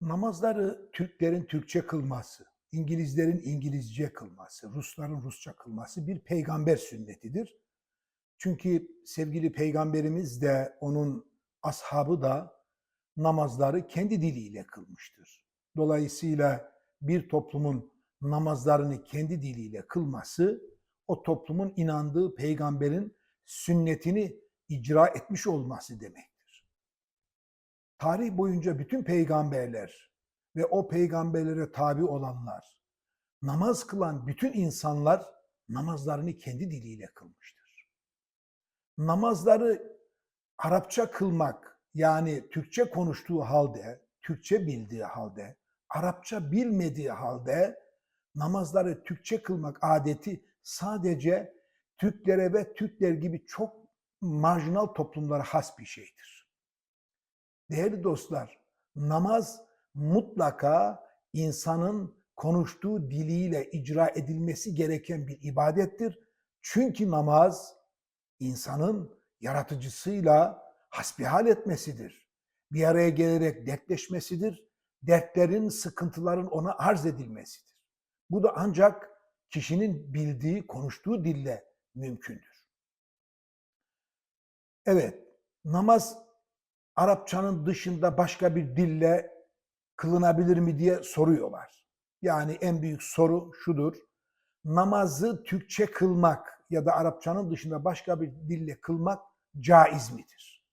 Namazları Türklerin Türkçe kılması, İngilizlerin İngilizce kılması, Rusların Rusça kılması bir peygamber sünnetidir. Çünkü sevgili peygamberimiz de onun ashabı da namazları kendi diliyle kılmıştır. Dolayısıyla bir toplumun namazlarını kendi diliyle kılması o toplumun inandığı peygamberin sünnetini icra etmiş olması demektir. Tarih boyunca bütün peygamberler ve o peygamberlere tabi olanlar, namaz kılan bütün insanlar namazlarını kendi diliyle kılmıştır. Namazları Arapça kılmak yani Türkçe konuştuğu halde, Türkçe bildiği halde, Arapça bilmediği halde namazları Türkçe kılmak adeti sadece Türklere ve Türkler gibi çok marjinal toplumlara has bir şeydir. Değerli dostlar, namaz mutlaka insanın konuştuğu diliyle icra edilmesi gereken bir ibadettir. Çünkü namaz insanın yaratıcısıyla hasbihal etmesidir. Bir araya gelerek dertleşmesidir. Dertlerin, sıkıntıların ona arz edilmesidir. Bu da ancak kişinin bildiği, konuştuğu dille mümkündür. Evet, namaz Arapçanın dışında başka bir dille kılınabilir mi diye soruyorlar. Yani en büyük soru şudur. Namazı Türkçe kılmak ya da Arapçanın dışında başka bir dille kılmak caiz midir?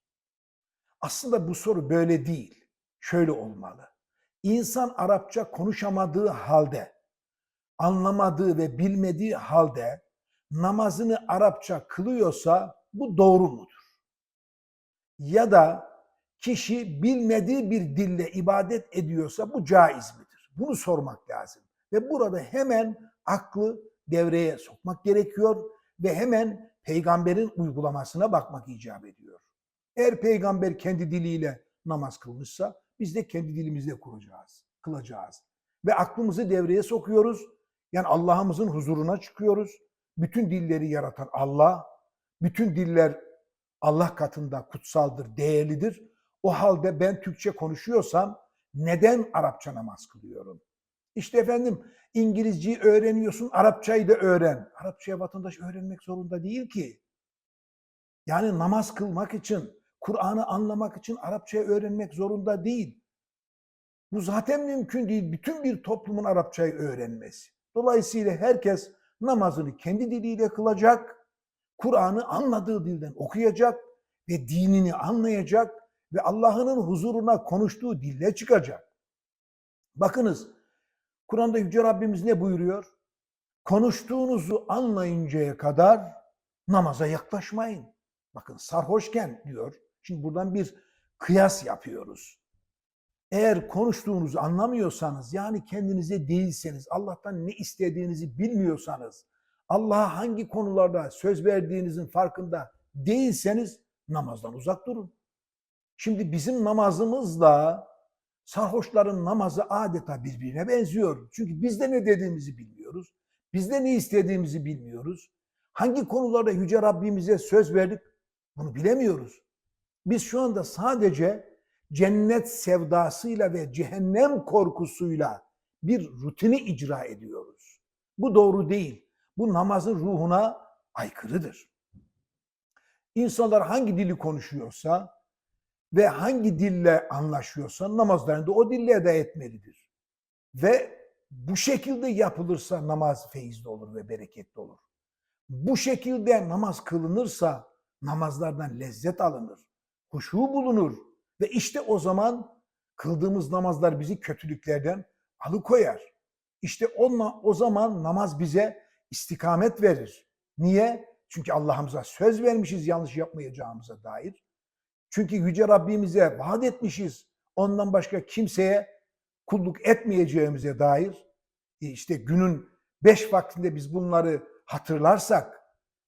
Aslında bu soru böyle değil. Şöyle olmalı. İnsan Arapça konuşamadığı halde, anlamadığı ve bilmediği halde namazını Arapça kılıyorsa bu doğru mudur? Ya da kişi bilmediği bir dille ibadet ediyorsa bu caiz midir? Bunu sormak lazım. Ve burada hemen aklı devreye sokmak gerekiyor ve hemen peygamberin uygulamasına bakmak icap ediyor. Eğer peygamber kendi diliyle namaz kılmışsa biz de kendi dilimizle kuracağız, kılacağız. Ve aklımızı devreye sokuyoruz. Yani Allah'ımızın huzuruna çıkıyoruz. Bütün dilleri yaratan Allah, bütün diller Allah katında kutsaldır, değerlidir. O halde ben Türkçe konuşuyorsam neden Arapça namaz kılıyorum? İşte efendim İngilizceyi öğreniyorsun, Arapçayı da öğren. Arapçaya vatandaş öğrenmek zorunda değil ki. Yani namaz kılmak için, Kur'an'ı anlamak için Arapçayı öğrenmek zorunda değil. Bu zaten mümkün değil. Bütün bir toplumun Arapçayı öğrenmesi. Dolayısıyla herkes namazını kendi diliyle kılacak, Kur'an'ı anladığı dilden okuyacak ve dinini anlayacak ve Allah'ın huzuruna konuştuğu dille çıkacak. Bakınız Kur'an'da Yüce Rabbimiz ne buyuruyor? Konuştuğunuzu anlayıncaya kadar namaza yaklaşmayın. Bakın sarhoşken diyor. Şimdi buradan bir kıyas yapıyoruz. Eğer konuştuğunuzu anlamıyorsanız yani kendinize değilseniz, Allah'tan ne istediğinizi bilmiyorsanız, Allah'a hangi konularda söz verdiğinizin farkında değilseniz namazdan uzak durun. Şimdi bizim namazımızla sarhoşların namazı adeta birbirine benziyor. Çünkü biz de ne dediğimizi bilmiyoruz. Biz de ne istediğimizi bilmiyoruz. Hangi konularda Yüce Rabbimize söz verdik bunu bilemiyoruz. Biz şu anda sadece cennet sevdasıyla ve cehennem korkusuyla bir rutini icra ediyoruz. Bu doğru değil. Bu namazın ruhuna aykırıdır. İnsanlar hangi dili konuşuyorsa ve hangi dille anlaşıyorsa namazlarını da o dille eda etmelidir. Ve bu şekilde yapılırsa namaz feyizli olur ve bereketli olur. Bu şekilde namaz kılınırsa namazlardan lezzet alınır, huşu bulunur ve işte o zaman kıldığımız namazlar bizi kötülüklerden alıkoyar. İşte onunla, o zaman namaz bize istikamet verir. Niye? Çünkü Allah'ımıza söz vermişiz yanlış yapmayacağımıza dair. Çünkü Yüce Rabbimize vaat etmişiz. Ondan başka kimseye kulluk etmeyeceğimize dair. E işte günün beş vaktinde biz bunları hatırlarsak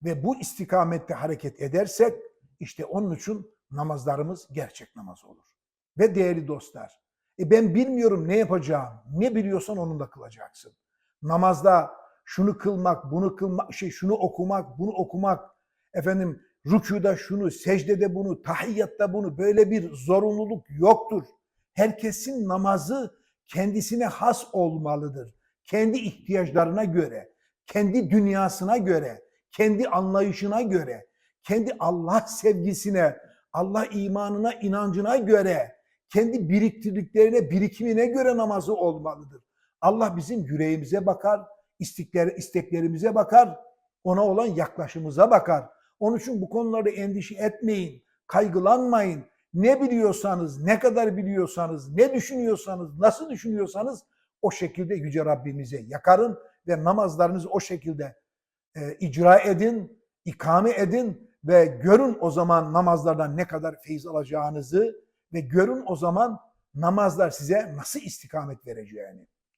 ve bu istikamette hareket edersek işte onun için namazlarımız gerçek namaz olur. Ve değerli dostlar, e ben bilmiyorum ne yapacağım. Ne biliyorsan onunla kılacaksın. Namazda şunu kılmak, bunu kılmak, şey şunu okumak, bunu okumak, efendim rükuda şunu, secdede bunu, tahiyyatta bunu böyle bir zorunluluk yoktur. Herkesin namazı kendisine has olmalıdır. Kendi ihtiyaçlarına göre, kendi dünyasına göre, kendi anlayışına göre, kendi Allah sevgisine, Allah imanına, inancına göre, kendi biriktirdiklerine, birikimine göre namazı olmalıdır. Allah bizim yüreğimize bakar, istekler, isteklerimize bakar, ona olan yaklaşımıza bakar. Onun için bu konularda endişe etmeyin, kaygılanmayın. Ne biliyorsanız, ne kadar biliyorsanız, ne düşünüyorsanız, nasıl düşünüyorsanız o şekilde Yüce Rabbimize yakarın ve namazlarınızı o şekilde e, icra edin, ikame edin ve görün o zaman namazlardan ne kadar feyiz alacağınızı ve görün o zaman namazlar size nasıl istikamet vereceğini.